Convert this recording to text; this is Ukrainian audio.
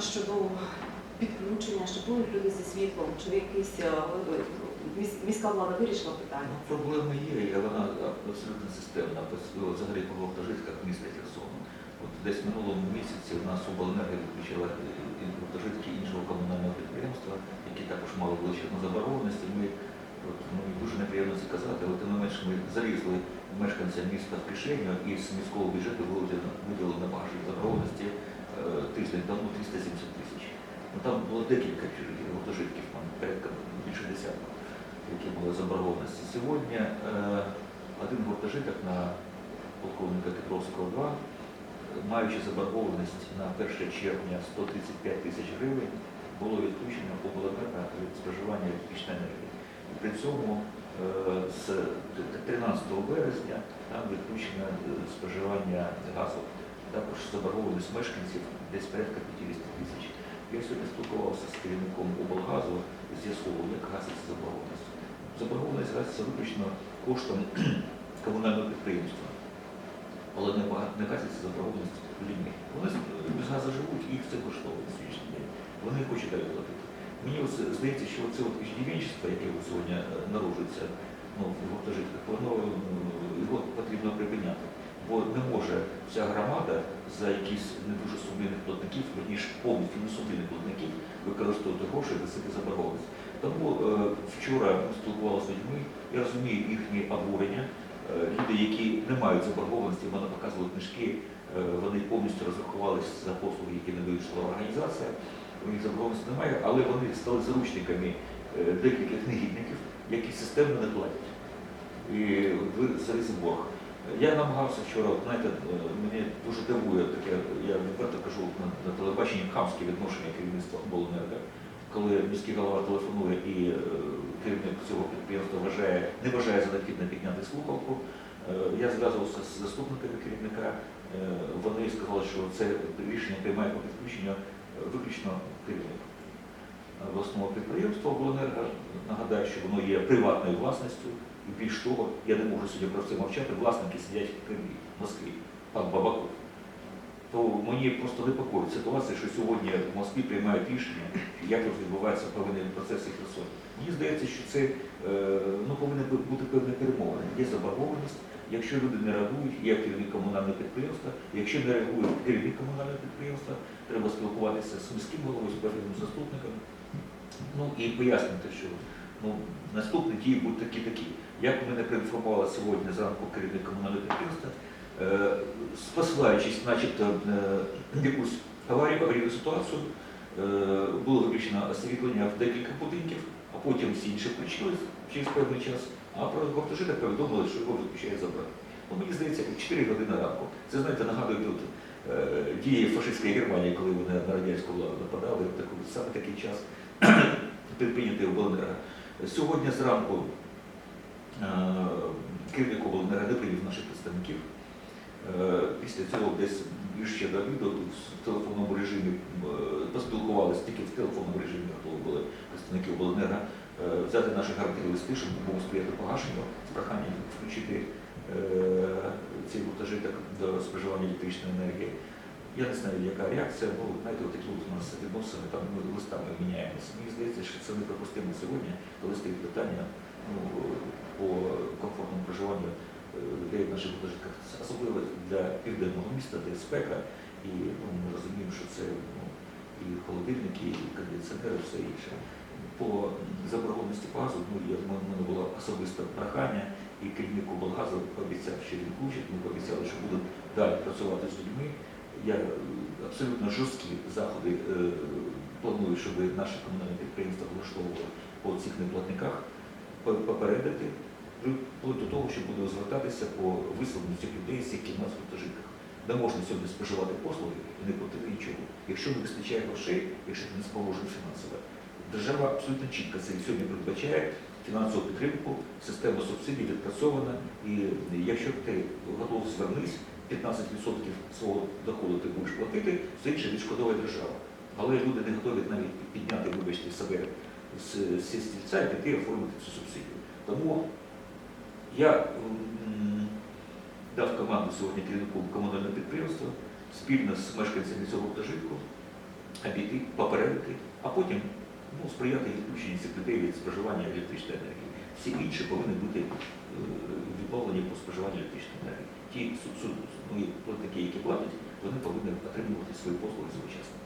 щодо підключення, щоб були люди зі світлом, чи якийсь е, міська влада вирішила питання? Проблема є, і вона абсолютно системна. Взагалі по гуртожитках міста Херсону. От десь минулому місяці у нас обленерго відключила гуртожитки іншого комунального підприємства, які також мали величезну заборгованість. Ми от, ну, дуже неприємно це казати, але тим не менш ми залізли мешканцям міста в кишеню і з міського бюджету виділено багато заборгованості тиждень тому 370 тисяч. Ну там було декілька чужих гуртожитків, там порядка більше десятка які були заборгованості. Сьогодні е, один гуртожиток на полковника Петровського 2, маючи заборгованість на 1 червня 135 тисяч гривень, було відключено обленерго від споживання електричної енергії. І при цьому е, з 13 березня там відключено е, споживання газу. Також заборгованість мешканців десь порядка 50 тисяч. Я сьогодні спілкувався з керівником облгазу, з'ясовував, як гаситься заборгованість. Заборгованість гаситься виключно коштом комунального підприємства. Але не, гаситься заборгованість людьми. Вони без газу живуть, їх це коштовує на сьогоднішній. Вони хочуть далі платити. Мені ось здається, що це от яке сьогодні е, народжується ну, в гуртожитках, воно е, його потрібно припиняти. Бо не може вся громада за якісь не дуже сумлінних платників, верніше повністю несумлінних платників, використовувати гроші і гасити заборгованість. Тому е, вчора ми спілкувалися з людьми, я розумію їхні обурення. Е, люди, які не мають заборгованості, в мене показували книжки, е, вони повністю розрахувалися за послуги, які не вирішила організація. У них заборгованості немає, але вони стали заручниками е, декількох негідників, які системно не платять. І ви борг. Я намагався вчора, знаєте, е, мені дуже дивує таке, я відверто кажу на, на телебаченні хамське відношення керівництва обленерго, коли міський голова телефонує і е, керівник цього підприємства вважає, не вважає за необхідне підняти слухавку. Е, Я зв'язувався з заступниками керівника, е, вони сказали, що це рішення приймає по підключенню е, виключно керівник обласного підприємства обленерго. Нагадаю, що воно є приватною власністю. І більш того, я не можу сьогодні про це мовчати, власники сидять в Кремлі, в Москві, пан Бабаков. То мені просто непокоїть ситуація, що сьогодні в Москві приймають рішення, як відбуваються певні процеси в Херсоні. Мені здається, що це е, ну, повинні бу- бути певні перемовини. Є заборгованість. Якщо люди не реагують, є керівник комунального підприємства. Якщо не реагує керівник комунального підприємства, треба спілкуватися з міським головою, з певним заступником. Ну і пояснити, що ну, наступні дії будуть такі-такі. Як мене проінформувала сьогодні зранку керівник комунального підприємства, е, посилаючись начебто е, якусь аварію, аварійну ситуацію, е, було виключено освітлення в декілька будинків, а потім всі інші включились через певний час, а про гуртожиток повідомили, що його відключають забрати. Ну, мені здається, 4 години ранку. Це, знаєте, нагадує тут дії фашистської Германії, коли вони на радянську владу нападали, так, саме такий час прийняти обленерго. Сьогодні зранку е, керівник обленерго не прийняв наших представників. Е, Після цього десь ще до обіду в телефонному режимі е, поспілкувалися, тільки в телефонному режимі готові були представники обленерго е, взяти наші гарантійні листи, щоб ми могли сприяти погашенню з проханням включити цей гуртожиток до споживання електричної енергії. Я не знаю, яка реакція, ну, знаєте, такі от у нас відносини, там ми листами міняємося. Мені здається, що це неприпустимо сьогодні, коли стоїть питання ну, по комфортному проживанню е, людей в наших гуртожитках, особливо для південного міста, де спека, і ну, ми розуміємо, що це ну, і холодильники, і кондиціонери, і все інше. По заборгованості газу, ну, я, в мене було особисте прохання, і керівник облгазу пообіцяв, що він включить, ми пообіцяли, що будемо далі працювати з людьми. Я абсолютно жорсткі заходи е, планую, щоб наше комунальне підприємство влаштовувало по цих неплатниках, попередити, до того, що буде звертатися по виселенню цих людей, з в нас в. Не можна сьогодні споживати послуги і не платити нічого. Якщо не вистачає грошей, якщо ти не спроможний фінансово. Держава абсолютно чітко це сьогодні передбачає фінансову підтримку, система субсидій відпрацьована, і якщо ти готов звернись, 15% свого доходу ти будеш платити, все інше відшкодовує держава. Але люди не готові навіть підняти, вибачте, себе з, зі стільця і піти оформити цю субсидію. Тому я дав команду сьогодні керівнику комунального підприємства спільно з мешканцями цього гуртожитку обійти, попередити, а потім ну, сприяти відключенню цих від споживання електричної енергії. Всі інші повинні бути е, відмовлені по споживанню електричної енергії. Ті су- ну, платники, які платять, вони повинні отримувати свої послуги своєчасно.